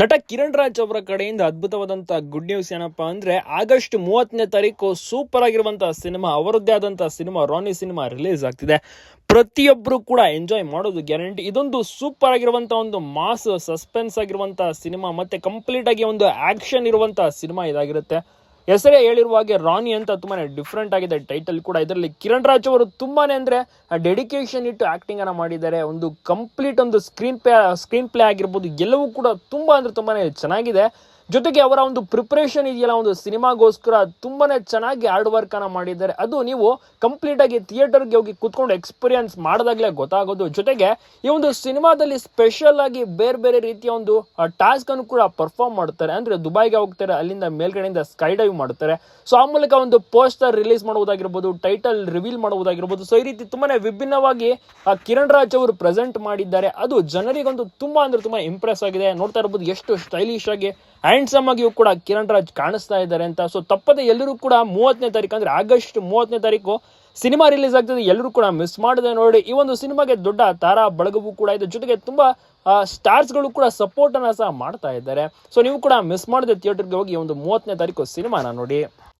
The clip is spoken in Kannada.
ನಟ ಕಿರಣ್ ರಾಜ್ ಅವರ ಕಡೆಯಿಂದ ಅದ್ಭುತವಾದಂತಹ ಗುಡ್ ನ್ಯೂಸ್ ಏನಪ್ಪಾ ಅಂದ್ರೆ ಆಗಸ್ಟ್ ಮೂವತ್ತನೇ ತಾರೀಕು ಸೂಪರ್ ಆಗಿರುವಂತಹ ಸಿನಿಮಾ, ಅವರದ್ದೇ ಆದಂತಹ ಸಿನಿಮಾ ರಾನಿ ಸಿನಿಮಾ ರಿಲೀಸ್ ಆಗ್ತಿದೆ. ಪ್ರತಿಯೊಬ್ಬರು ಕೂಡ ಎಂಜಾಯ್ ಮಾಡೋದು ಗ್ಯಾರಂಟಿ ಇದೊಂದು ಸೂಪರ್ ಆಗಿರುವಂತಹ ಒಂದು ಮಾಸ್ ಸಸ್ಪೆನ್ಸ್ ಆಗಿರುವಂತಹ ಸಿನಿಮಾ, ಮತ್ತೆ ಕಂಪ್ಲೀಟ್ ಆಗಿ ಒಂದು ಆಕ್ಷನ್ ಇರುವಂತಹ ಸಿನಿಮಾ ಇದಾಗಿರುತ್ತೆ. ಹೆಸರೇ ಹೇಳಿರುವ ಹಾಗೆ ರಾನಿ ಅಂತ ತುಂಬಾ ಡಿಫ್ರೆಂಟ್ ಆಗಿದೆ ಟೈಟಲ್ ಕೂಡ. ಇದರಲ್ಲಿ ಕಿರಣ್ ರಾಜ್ ಅವರು ತುಂಬಾನೇ ಅಂದ್ರೆ ಡೆಡಿಕೇಶನ್ ಇಟ್ಟು ಆಕ್ಟಿಂಗ್ ಅನ್ನ ಮಾಡಿದ್ದಾರೆ. ಒಂದು ಕಂಪ್ಲೀಟ್ ಒಂದು ಸ್ಕ್ರೀನ್ ಪ್ಲೇ ಸ್ಕ್ರೀನ್ ಪ್ಲೇ ಆಗಿರ್ಬೋದು ಎಲ್ಲವೂ ಕೂಡ ತುಂಬಾ ಅಂದ್ರೆ ತುಂಬಾನೇ ಚೆನ್ನಾಗಿದೆ. ಜೊತೆಗೆ ಅವರ ಒಂದು ಪ್ರಿಪ್ರೇಷನ್ ಇದೆಯಲ್ಲ, ಒಂದು ಸಿನಿಮಾಗೋಸ್ಕರ ತುಂಬಾನೇ ಚೆನ್ನಾಗಿ ಹಾರ್ಡ್ ವರ್ಕ್ ಅನ್ನ ಮಾಡಿದ್ದಾರೆ. ಅದು ನೀವು ಕಂಪ್ಲೀಟ್ ಆಗಿ ಥಿಯೇಟರ್ಗೆ ಹೋಗಿ ಕುತ್ಕೊಂಡು ಎಕ್ಸ್ಪೀರಿಯನ್ಸ್ ಮಾಡಿದಾಗಲೇ ಗೊತ್ತಾಗೋದು. ಜೊತೆಗೆ ಈ ಒಂದು ಸಿನಿಮಾದಲ್ಲಿ ಸ್ಪೆಷಲ್ ಆಗಿ ಬೇರೆ ಬೇರೆ ರೀತಿಯ ಒಂದು ಟಾಸ್ಕ್ ಅನ್ನು ಕೂಡ ಪರ್ಫಾರ್ಮ್ ಮಾಡ್ತಾರೆ. ಅಂದ್ರೆ ದುಬೈಗೆ ಹೋಗ್ತಾರೆ, ಅಲ್ಲಿಂದ ಮೇಲ್ಗಡೆಯಿಂದ ಸ್ಕೈ ಡೈವ್ ಮಾಡ್ತಾರೆ. ಸೊ ಆ ಮೂಲಕ ಒಂದು ಪೋಸ್ಟರ್ ರಿಲೀಸ್ ಮಾಡುವುದಾಗಿರ್ಬೋದು ಟೈಟಲ್ ರಿವೀಲ್ ಮಾಡುವುದಾಗಿರ್ಬೋದು ಸೊ ಈ ರೀತಿ ತುಂಬಾನೇ ವಿಭಿನ್ನವಾಗಿ ಕಿರಣ್ ರಾಜ್ ಅವರು ಪ್ರೆಸೆಂಟ್ ಮಾಡಿದ್ದಾರೆ. ಅದು ಜನರಿಗೊಂದು ತುಂಬಾ ಅಂದ್ರೆ ತುಂಬಾ ಇಂಪ್ರೆಸ್ ಆಗಿದೆ. ನೋಡ್ತಾ ಇರ್ಬೋದು ಎಷ್ಟು ಸ್ಟೈಲಿಶ್ ಆಗಿ ಹ್ಯಾಂಡ್ಸಮ್ ಆಗಿಯೂ ಕೂಡ ಕಿರಣ್ ರಾಜ್ ಕಾಣಿಸ್ತಾ ಇದ್ದಾರೆ ಅಂತ. ಸೊ ತಪ್ಪದೆ ಎಲ್ಲರೂ ಕೂಡ ಮೂವತ್ತನೇ ತಾರೀಕು ಅಂದ್ರೆ ಆಗಸ್ಟ್ ಮೂವತ್ತನೇ ತಾರೀಕು ಸಿನಿಮಾ ರಿಲೀಸ್ ಆಗ್ತದೆ. ಎಲ್ಲರೂ ಕೂಡ ಮಿಸ್ ಮಾಡದೆ ನೋಡಿ. ಈ ಒಂದು ಸಿನಿಮಾಗೆ ದೊಡ್ಡ ತಾರಾ ಬಳಗವೂ ಕೂಡ ಇದೆ. ಜೊತೆಗೆ ತುಂಬಾ ಸ್ಟಾರ್ಸ್ಗಳು ಕೂಡ ಸಪೋರ್ಟ್ ಅನ್ನ ಸಹ ಮಾಡ್ತಾ ಇದ್ದಾರೆ. ಸೊ ನೀವು ಕೂಡ ಮಿಸ್ ಮಾಡದೆ ಥಿಯೇಟರ್ಗೆ ಹೋಗಿ ಒಂದು ಮೂವತ್ತನೇ ತಾರೀಕು ಸಿನಿಮಾನ ನೋಡಿ.